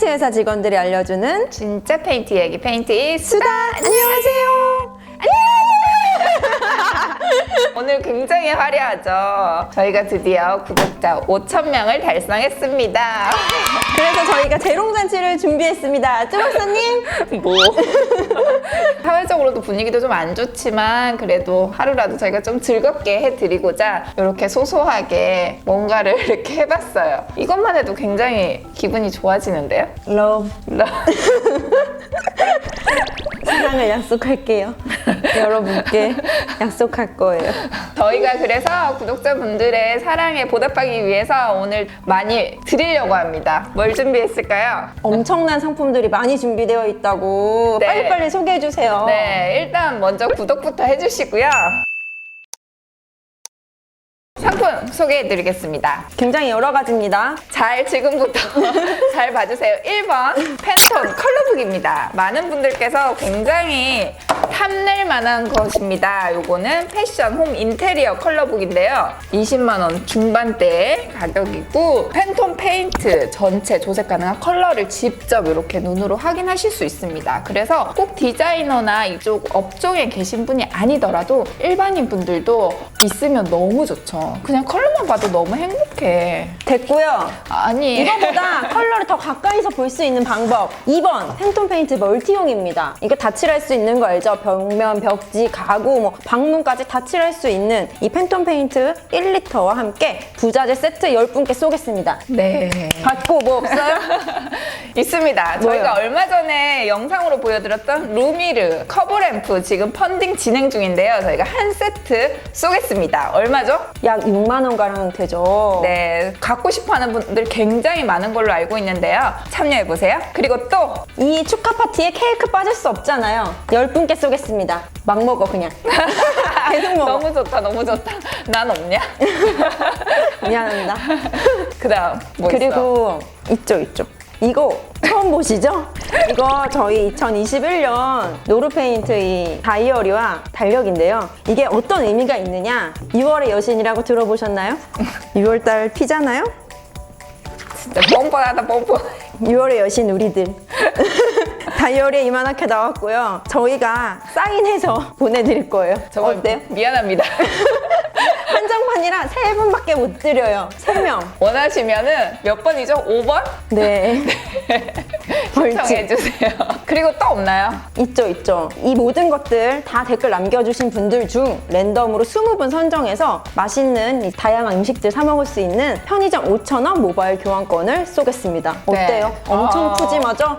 페인트 회사 직원들이 알려주는 진짜 페인트 얘기 페인트 수다. 안녕하세요. 오늘 굉장히 화려하죠. 저희가 드디어 구독자 5천 명을 달성했습니다. 그래서 저희가 재롱잔치를 준비했습니다. 쭈박사님. 뭐 사회적으로도 분위기도 좀 안 좋지만 그래도 하루라도 저희가 좀 즐겁게 해드리고자 이렇게 소소하게 뭔가를 이렇게 해봤어요. 이것만 해도 굉장히 기분이 좋아지는데요. 러브. 사랑을 약속할게요. 여러분께 약속할 거예요. 저희가 그래서 구독자분들의 사랑에 보답하기 위해서 오늘 많이 드리려고 합니다. 뭘 준비했을까요? 엄청난 상품들이 많이 준비되어 있다고 네. 빨리빨리 소개해 주세요. 네, 일단 먼저 구독부터 해주시고요. 상품 소개해드리겠습니다. 굉장히 여러 가지입니다. 잘 지금부터 잘 봐주세요. 1번 팬톤 컬러북입니다. 많은 분들께서 굉장히 탐낼 만한 것입니다. 요거는 패션 홈 인테리어 컬러북인데요. 20만 원 중반대 가격이고 팬톤 페인트 전체 조색 가능한 컬러를 직접 이렇게 눈으로 확인하실 수 있습니다. 그래서 꼭 디자이너나 이쪽 업종에 계신 분이 아니더라도 일반인 분들도 있으면 너무 좋죠. 그냥 컬러만 봐도 너무 행복해. 됐고요. 아니 이거보다 컬러를 더 가까이서 볼 수 있는 방법 2번 팬톤 페인트 멀티용입니다 이거 다 칠할 수 있는 거 알죠? 벽면, 벽지, 가구, 뭐 방문까지 다 칠할 수 있는 이 팬톤 페인트 1리터와 함께 부자재 세트 10분께 쏘겠습니다 네 받고 뭐 없어요? 있습니다. 저희가 얼마 전에 영상으로 보여드렸던 루미르 커버램프 지금 펀딩 진행 중인데요. 저희가 한 세트 쏘겠습니다. 얼마죠? 약 6만 원가량 되죠 네 갖고 싶어 하는 분들 굉장히 많은 걸로 알고 있는데요. 참여해 보세요. 그리고 또 이 축하 파티에 케이크 빠질 수 없잖아요 10분께 쏘 겠습니다 막 먹어 그냥 계속 먹어 너무 좋다, 너무 좋다. 난 없냐? 미안합니다 그다음 뭐 있어? 그리고 있죠 있죠 이거 처음 보시죠? 이거 저희 2021년 노르페인트 이 다이어리와 달력인데요 이게 어떤 의미가 있느냐 6월의 여신이라고 들어보셨나요? 6월달 피잖아요? 진짜 뻔뻔하다 뻔뻔. 6월의 여신 우리들 다이어리에 이만하게 나왔고요 저희가 사인해서 보내드릴 거예요 정말 어때요? 미안합니다. 한정판이라 3분밖에 못 드려요 3명 원하시면은 몇 번이죠? 5번? 네 신청해 주세요. 그리고 또 없나요? 있죠, 있죠. 이 모든 것들 다 댓글 남겨주신 분들 중 랜덤으로 20분 선정해서 맛있는 이 다양한 음식들 사 먹을 수 있는 편의점 5,000원 모바일 교환권을 쏘겠습니다. 어때요? 네. 엄청 아. 푸짐하죠?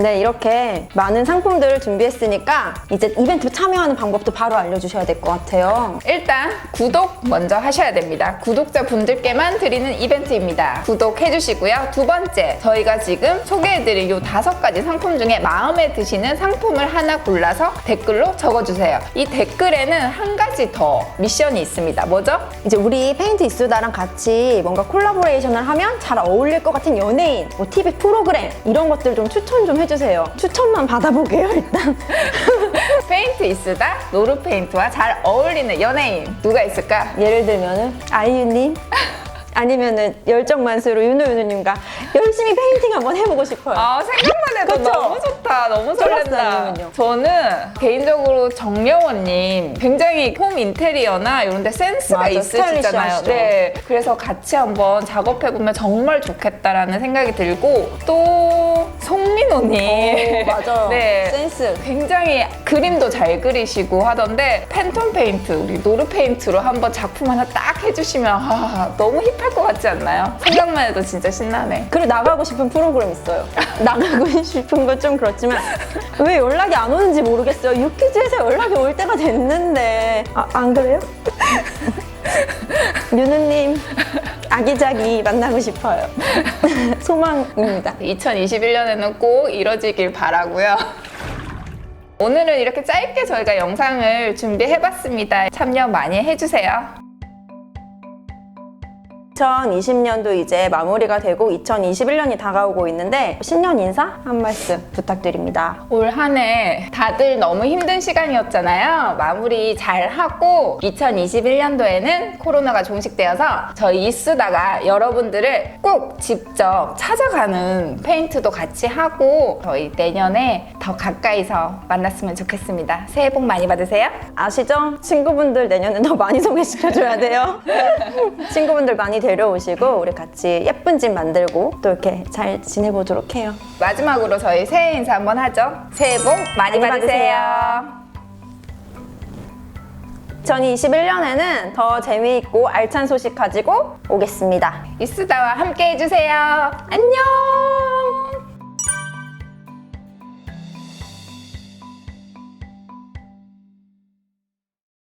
네, 이렇게 많은 상품들을 준비했으니까 이제 이벤트 참여하는 방법도 바로 알려주셔야 될 것 같아요. 일단 구독 먼저 하셔야 됩니다. 구독자 분들께만 드리는 이벤트입니다. 구독해 주시고요. 두 번째, 저희가 지금 소개해드린 이 다섯 가지 상품 중에 마음에 드시는 상품을 하나 골라서 댓글로 적어주세요. 이 댓글에는 한 가지 더 미션이 있습니다. 뭐죠? 이제 우리 페인트 이수다랑 같이 뭔가 콜라보레이션을 하면 잘 어울릴 것 같은 연예인, 뭐 TV 프로그램 이런 것들 좀 추천 좀 해주세요. 추천만 받아보게요, 일단. 페인트 이스다 노루 페인트와 잘 어울리는 연예인 누가 있을까? 예를 들면은 아이유님 아니면은 열정 만수로 윤호 윤호님과 열심히 페인팅 한번 해보고 싶어요. 아 생각만 해도 그쵸? 너무 좋다 너무 설렌다 저는 개인적으로 정려원님 굉장히 홈 인테리어나 이런 데 센스가 맞아, 있으시잖아요 스타일리시하시죠. 네 그래서 같이 한번 작업해 보면 정말 좋겠다라는 생각이 들고 또 송민호님 오, 맞아요. 네 센스. 굉장히 그림도 잘 그리시고 하던데 팬톤 페인트 우리 노르 페인트로 한번 작품 하나 딱 해주시면 아, 너무 힙할 것 같지 않나요? 생각만 해도 진짜 신나네 그리고 나가고 싶은 프로그램 있어요. 나가고 싶은 건 좀 그렇지만 왜 연락이 안 오는지 모르겠어요. 유퀴즈에서 연락이 올 때가 됐는데 아, 안 그래요? 윤우님 아기자기 만나고 싶어요. 소망입니다. 2021년에는 꼭 이뤄지길 바라고요. 오늘은 이렇게 짧게 저희가 영상을 준비해봤습니다. 참여 많이 해주세요. 2020년도 이제 마무리가 되고 2021년이 다가오고 있는데 신년 인사 한 말씀 부탁드립니다. 올 한 해 다들 너무 힘든 시간이었잖아요. 마무리 잘 하고 2021년도에는 코로나가 종식되어서 저희 이수다가 여러분들을 꼭 직접 찾아가는 페인트도 같이 하고 저희 내년에 더 가까이서 만났으면 좋겠습니다. 새해 복 많이 받으세요. 아시죠? 친구분들 내년에 더 많이 소개시켜줘야 돼요. 친구분들 많이 데려오시고 우리 같이 예쁜 집 만들고 또 이렇게 잘 지내보도록 해요. 마지막으로 저희 새해 인사 한번 하죠. 새해 복 많이, 많이 받으세요. 받으세요. 2021년에는 더 재미있고 알찬 소식 가지고 오겠습니다. 이수다와 함께 해주세요. 안녕!